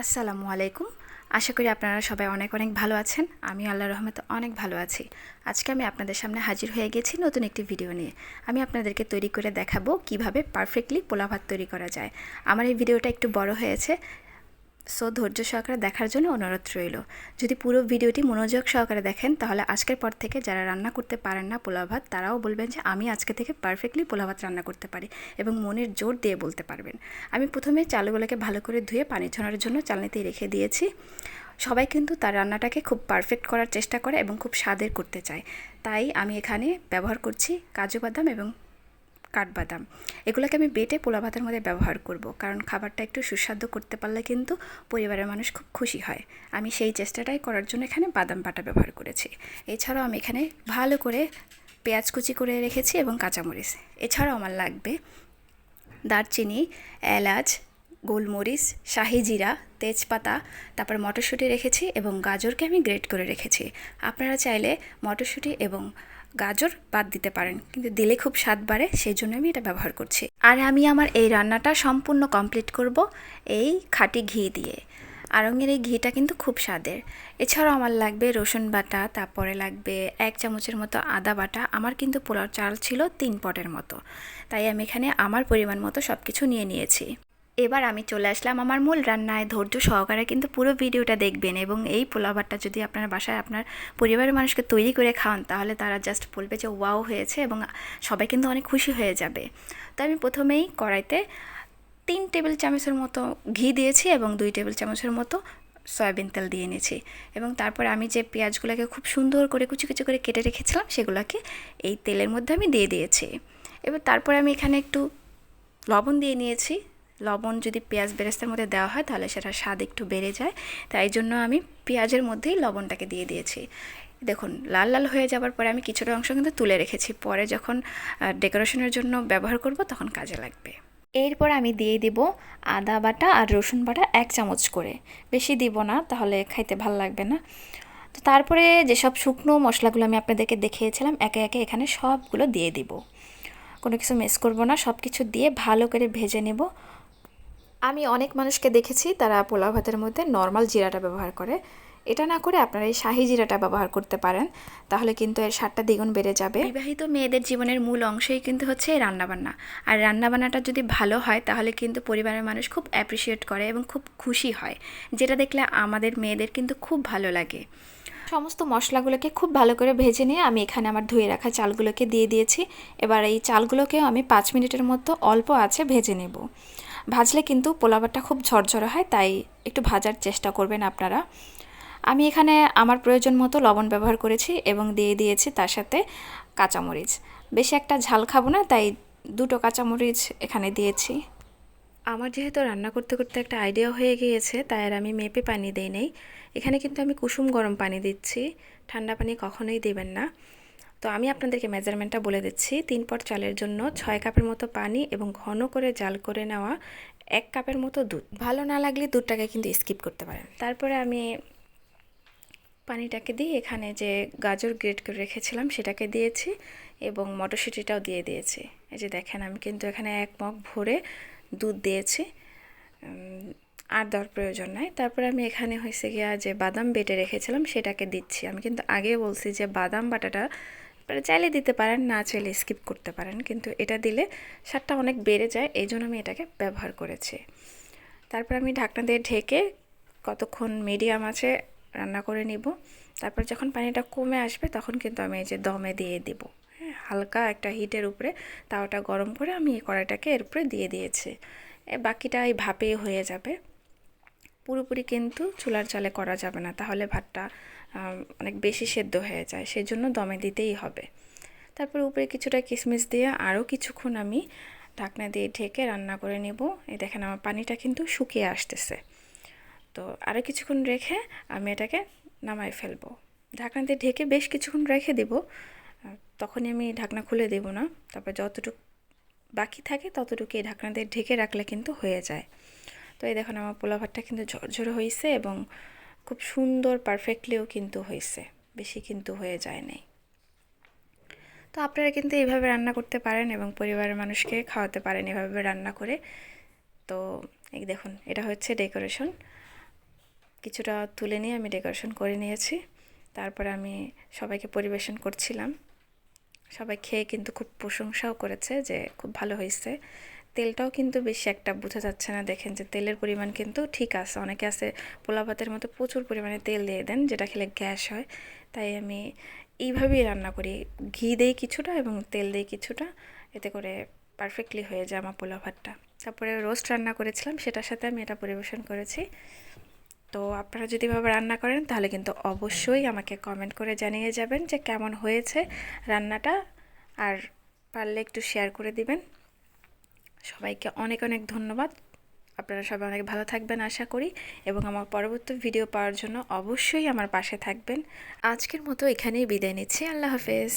আসসালামু আলাইকুম। আশা করি আপনারা সবাই অনেক অনেক ভালো আছেন। আমি আল্লাহ রহমত অনেক ভালো আছি। আজকে আমি আপনাদের সামনে হাজির হয়ে গেছি নতুন একটি ভিডিও নিয়ে। আমি আপনাদেরকে তৈরি করে দেখাবো কীভাবে পারফেক্টলি পোলা ভাত তৈরি করা যায়। আমার এই ভিডিওটা একটু বড় হয়েছে। সো ধৈর্য সহকারে দেখার জন্য অনুরোধ রইল। যদি পুরো ভিডিওটি মনোযোগ সহকারে দেখেন, তাহলে আজকের পর থেকে যারা রান্না করতে পারেন না পোলা ভাত, তারাও বলবেন যে আমি আজকে থেকে পারফেক্টলি পোলা ভাত রান্না করতে পারি এবং মনের জোর দিয়ে বলতে পারবেন। আমি প্রথমে চালগুলোকে ভালো করে ধুয়ে পানি ছড়ানোর জন্য চালনিতে রেখে দিয়েছি। সবাই কিন্তু তার রান্নাটাকে খুব পারফেক্ট করার চেষ্টা করে এবং খুব স্বাদের করতে চায়। তাই আমি এখানে ব্যবহার করছি কাজু বাদাম এবং কাঠবাদাম। এগুলোকে আমি বেটে পোলা ভাতের মধ্যে ব্যবহার করব। কারণ খাবারটা একটু সুস্বাদু করতে পারলে কিন্তু পরিবারের মানুষ খুব খুশি হয়। আমি সেই চেষ্টাটাই করার জন্য এখানে বাদাম বাটা ব্যবহার করেছি। এছাড়াও আমি এখানে ভালো করে পেঁয়াজ কুচি করে রেখেছি এবং কাঁচামরিচ। এছাড়াও আমার লাগবে দারচিনি, এলাচ গোলমরিচ, শাহি জিরা, তেজপাতা, তারপর মটরশুঁটি রেখেছি এবং গাজরকে আমি গ্রেট করে রেখেছি। আপনারা চাইলে মটরশুঁটি এবং গাজর বাদ দিতে পারেন, কিন্তু দিলে খুব স্বাদ বাড়ে সেই জন্য আমি এটা ব্যবহার করছি। আর আমি আমার এই রান্নাটা সম্পূর্ণ কমপ্লিট করব এই খাঁটি ঘি দিয়ে। আরঙের এই ঘিটা কিন্তু খুব স্বাদের। এছাড়াও আমার লাগবে রসুন বাটা, তারপরে লাগবে এক চামচের মতো আদা বাটা। আমার কিন্তু পোলাও চাল ছিল তিন পটের মতো। তাই আমি এখানে আমার পরিমাণ মতো সব কিছু নিয়ে নিয়েছি। এবার আমি চলে আসলাম আমার মূল রান্নায়। ধৈর্য সহকারে কিন্তু পুরো ভিডিওটা দেখবেন এবং এই পোলাবারটা যদি আপনার বাসায় আপনার পরিবারের মানুষকে তৈরি করে খাওয়ান, তাহলে তারা জাস্ট বলবে যে, ওয়াও হয়েছে এবং সবাই কিন্তু অনেক খুশি হয়ে যাবে। তো আমি প্রথমেই কড়াইতে তিন টেবিল চামচের মতো ঘি দিয়েছি এবং দুই টেবিল চামচের মতো সয়াবিন তেল দিয়ে নিয়েছি। এবং তারপর আমি যে পেঁয়াজগুলোকে খুব সুন্দর করে কুচি কুচি করে কেটে রেখেছিলাম, সেগুলোকে এই তেলের মধ্যে আমি দিয়ে দিয়েছি। এবার তারপর আমি এখানে একটু লবণ দিয়ে নিয়েছি। লবণ যদি পেঁয়াজ বেরেস্তার মধ্যে দেওয়া হয়, তাহলে সেটার স্বাদ একটু বেড়ে যায়। তাই জন্য আমি পেঁয়াজের মধ্যেই লবণটাকে দিয়ে দিয়েছি। দেখুন, লাল লাল হয়ে যাওয়ার পরে আমি কিছুটা অংশ কিন্তু তুলে রেখেছি। পরে যখন ডেকোরেশনের জন্য ব্যবহার করব, তখন কাজে লাগবে। এরপর আমি দিয়ে দিব আদা বাটা আর রসুন বাটা এক চামচ করে। বেশি দিব না, তাহলে খাইতে ভালো লাগবে না। তো তারপরে যেসব শুকনো মশলাগুলো আমি আপনাদেরকে দেখিয়েছিলাম, একে একে এখানে সবগুলো দিয়ে দিব। কোনো কিছু মিস করব না সব কিছু দিয়ে ভালো করে ভেজে নেব। আমি অনেক মানুষকে দেখেছি তারা পোলাও ভাতের মধ্যে নর্মাল জিরাটা ব্যবহার করে। এটা না করে আপনারা এই শাহি জিরাটা ব্যবহার করতে পারেন তাহলে কিন্তু এর স্বাদটা দ্বিগুণ বেড়ে যাবে। বিবাহিত মেয়েদের জীবনের মূল অংশই কিন্তু হচ্ছে এই রান্নাবান্না। আর রান্নাবান্নাটা যদি ভালো হয় তাহলে কিন্তু পরিবারের মানুষ খুব অ্যাপ্রিসিয়েট করে এবং খুব খুশি হয় যেটা দেখলে আমাদের মেয়েদের কিন্তু খুব ভালো লাগে। সমস্ত মশলাগুলোকে খুব ভালো করে ভেজে নিয়ে আমি এখানে আমার ধুয়ে রাখা চালগুলোকে দিয়ে দিয়েছি। এবার এই চালগুলোকেও আমি পাঁচ মিনিটের মতো অল্প আছে ভেজে নেব। ভাজলে কিন্তু পোলাবারটা খুব ঝরঝরে হয়, তাই একটু ভাজার চেষ্টা করবেন আপনারা। আমি এখানে আমার প্রয়োজন মতো লবণ ব্যবহার করেছি এবং দিয়ে দিয়েছি তার সাথে কাঁচামরিচ। বেশি একটা ঝাল খাব না, তাই দুটো কাঁচামরিচ এখানে দিয়েছি। আমার যেহেতু রান্না করতে করতে একটা আইডিয়া হয়ে গিয়েছে, তাই আর আমি মেপে পানি দিই নেই। এখানে কিন্তু আমি কুসুম গরম পানি দিচ্ছি, ঠান্ডা পানি কখনোই দেবেন না। তো আমি আপনাদেরকে মেজারমেন্টটা বলে দিচ্ছি। তিন পট চালের জন্য ছয় কাপের মতো পানি এবং ঘন করে জাল করে নেওয়া এক কাপের মতো দুধ। ভালো না লাগলে দুধটাকে কিন্তু স্কিপ করতে পারেন। তারপরে আমি পানিটাকে দিয়ে এখানে যে গাজর গ্রেট করে রেখেছিলাম সেটাকে দিয়েছি এবং মটরশুঁটিটাও দিয়ে দিয়েছি। এই যে দেখেন আমি কিন্তু এখানে এক মগ ভরে দুধ দিয়েছি। আর দেওয়ার প্রয়োজন নাই। তারপরে আমি এখানে হয়েছে গিয়া যে বাদাম বেটে রেখেছিলাম সেটাকে দিচ্ছি। আমি কিন্তু আগে বলছি যে বাদাম বাটাটা আপনারা চাইলে দিতে পারেন, না চাইলে স্কিপ করতে পারেন, কিন্তু এটা দিলে স্বাদটা অনেক বেড়ে যায় এই জন্য আমি এটাকে ব্যবহার করেছি। তারপর আমি ঢাকনা দিয়ে ঢেকে কতক্ষণ মিডিয়াম আছে রান্না করে নিব। তারপর যখন পানিটা কমে আসবে, তখন কিন্তু আমি এই যে দমে দিয়ে দিব। হ্যাঁ হালকা একটা হিটের উপরে তাওটা গরম করে আমি এই কড়াইটাকে এর উপরে দিয়ে দিয়েছি। এ বাকিটা এই ভাপেই হয়ে যাবে। পুরোপুরি কিন্তু চুলার চালে করা যাবে না, তাহলে ভাতটা অনেক বেশি সেদ্ধ হয়ে যায়, সেজন্য দমে দিতেই হবে। তারপর উপরে কিছুটা কিশমিশ দিয়ে আরও কিছুক্ষণ আমি ঢাকনা দিয়ে ঢেকে রান্না করে নেব। এই দেখেন আমার পানিটা কিন্তু শুকিয়ে আসতেছে। তো আরও কিছুক্ষণ রেখে আমি এটাকে নামাই ফেলব। ঢাকনা দিয়ে ঢেকে বেশ কিছুক্ষণ রেখে দেব। তখনই আমি ঢাকনা খুলে দেব না। তারপর যতটুকু বাকি থাকে ততটুকু এই ঢাকনা দিয়ে ঢেকে রাখলে কিন্তু হয়ে যায়। তো এই দেখুন আমার পোলা ভাতটা কিন্তু ঝরঝরে হয়েছে এবং খুব সুন্দর পারফেক্টলিও কিন্তু হয়েছে বেশি কিন্তু হয়ে যায় নাই। তো আপনারা কিন্তু এইভাবে রান্না করতে পারেন এবং পরিবারের মানুষকে খাওয়াতে পারেন এভাবে রান্না করে। তো এই দেখুন, এটা হচ্ছে ডেকোরেশন কিছুটা তুলে নিয়ে আমি ডেকোরেশন করে নিয়েছি। তারপরে আমি সবাইকে পরিবেশন করছিলাম। সবাই খেয়ে কিন্তু খুব প্রশংসাও করেছে যে খুব ভালো হয়েছে তেলটাও কিন্তু বেশি একটা বোঝা যাচ্ছে না। দেখেন যে তেলের পরিমাণ কিন্তু ঠিক আছে। অনেকে আছে পোলা ভাতের মতো প্রচুর পরিমাণে তেল দিয়ে দেন, যেটা খেলে গ্যাস হয়। তাই আমি এইভাবেই রান্না করি। ঘি দেই কিছুটা এবং তেল দেই কিছুটা, এতে করে পারফেক্টলি হয়ে যায় আমার পোলা ভাতটা। তারপরে রোস্ট রান্না করেছিলাম, সেটার সাথে আমি এটা পরিবেশন করেছি। তো আপনারা যদি এভাবে রান্না করেন, তাহলে কিন্তু অবশ্যই আমাকে কমেন্ট করে জানিয়ে যাবেন যে কেমন হয়েছে রান্নাটা। আর পারলে একটু শেয়ার করে দিবেন। সবাইকে অনেক অনেক ধন্যবাদ। আপনারা সবাই অনেক ভালো থাকবেন আশা করি এবং আমার পরবর্তী ভিডিও পাওয়ার জন্য অবশ্যই আমার পাশে থাকবেন। আজকের মতো এখানেই বিদায় নিচ্ছি। আল্লাহ হাফেজ।